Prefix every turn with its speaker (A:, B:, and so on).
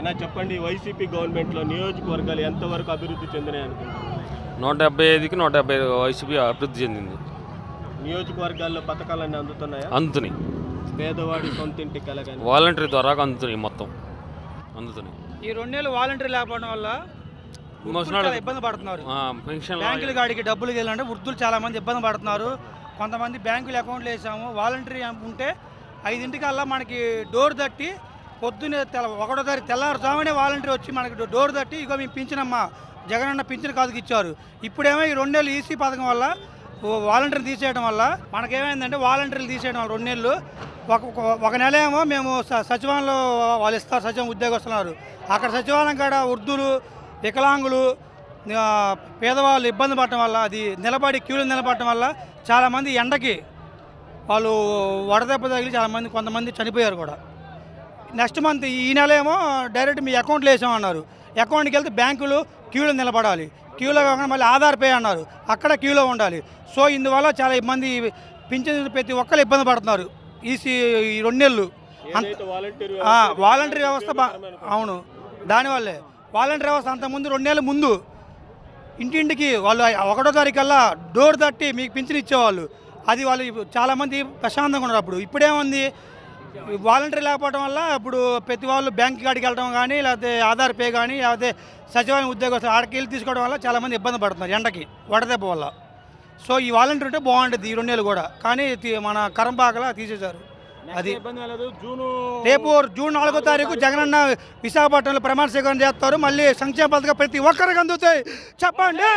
A: అన్న చెప్పండి వైసీపీ గవర్నమెంట్లో నియోజకవర్గాలు ఎంతవరకు అభివృద్ధి చెందినాయి అనుకుంటున్నారు?
B: నూట డెబ్బై ఐదుకి నూట డెబ్బై ఐదు వైసీపీ అభివృద్ధి చెందింది.
A: నియోజకవర్గాల్లో పథకాలన్నీ అందుతున్నాయా?
B: అందుతున్నాయి.
A: పేదవాడి సొంతింటి కల కానీ
B: వాలంటరీ ద్వారా అందుతున్నాయి మొత్తం. అందుతున్నాయి.
C: ఈ రెండేళ్ళు వాలంటీర్ లేకపోవడం వల్ల చాలా ఇబ్బంది పడుతున్నారు.
B: ఆ, పెన్షన్
C: బ్యాంకుల కాడికి డబ్బులు వెళ్ళాలంటే వృద్ధులు చాలా మంది ఇబ్బంది పడుతున్నారు. కొంతమంది బ్యాంకులు అకౌంట్లు వేసాము. వాలంటరీ ఉంటే ఐదింటికల్లా మనకి డోర్ తట్టి పొద్దున్నే తెల్ల ఒకటో తారీఖు తెల్లారుజామునే వాలంటరీ వచ్చి మనకి డోర్ తట్టి ఇగో మేము పింఛనమ్మా జగనన్న పింఛన్ కాదుకు ఇచ్చారు. ఇప్పుడేమో ఈ రెండేళ్ళు ఈసీ పథకం వల్ల వాలంటీర్లు తీసేయడం వల్ల మనకేమైందంటే వాలంటీర్లు తీసేయడం వల్ల రెండేళ్ళు ఒక ఒక- ఒక నెల ఏమో మేము స- సచివాలయంలో వాళ్ళు ఇస్తారు సచివం ఉద్యోగస్తున్నారు అక్కడ సచివాలయం కాడ వృద్ధులు వికలాంగులు పేదవాళ్ళు ఇబ్బంది పడటం వల్ల అది నిలబడి క్యూలు నిలబడటం వల్ల చాలామంది ఎండకి వాళ్ళు వడదెబ్బ తగిలి చాలామంది కొంతమంది చనిపోయారు కూడా. నెక్స్ట్ మంత్ ఈ నెల ఏమో డైరెక్ట్ మీ అకౌంట్లో వేసామన్నారు అకౌంట్కి వెళ్తే బ్యాంకులు క్యూలో నిలబడాలి. క్యూలో కాకుండా మళ్ళీ ఆధార్ పే అన్నారు. అక్కడ క్యూలో ఉండాలి. సో ఇందువల్ల చాలా ఇబ్బంది పింఛన్ ప్రతి ఒక్కరు ఇబ్బంది పడుతున్నారు. ఈ సి- ఈ రెండు నెలలు.
A: వాలంటీర్
C: వ్యవస్థ అవును. దానివల్లే వాలంటరీ వ్యవస్థ అంతకుముందు రెండేళ్ళ ముందు ఇంటింటికి వాళ్ళు ఒకటో తారీఖు కల్లా డోర్ తట్టి మీకు పింఛన్ ఇచ్చేవాళ్ళు. అది వాళ్ళు చాలామంది ప్రశాంతంగా ఉన్నారు అప్పుడు. ఇప్పుడేముంది? వాలంటరీ లేకపోవడం వల్ల ఇప్పుడు ప్రతి వాళ్ళు బ్యాంక్ కాడికి వెళ్ళడం కానీ లేకపోతే ఆధార్ పే కానీ లేకపోతే సచివాలయం ఉద్యోగస్తులు ఆడికి వెళ్ళి తీసుకోవడం వల్ల చాలామంది ఇబ్బంది పడుతున్నారు ఎండకి వడదెబ్బ వల్ల. సో ఈ వాలంటీర్ ఉంటే బాగుంటుంది ఈ రెండు నెలలు కూడా. కానీ మన కరంపాకలా తీసేశారు. అది
A: ఇబ్బంది లేదు. జూను
C: రేపు జూన్ నాలుగో తారీఖు జగనన్న విశాఖపట్నంలో ప్రమాణ స్వీకారం చేస్తారు. మళ్ళీ సంక్షేమ పథకం ప్రతి ఒక్కరికి అందుతాయి. చెప్పండి.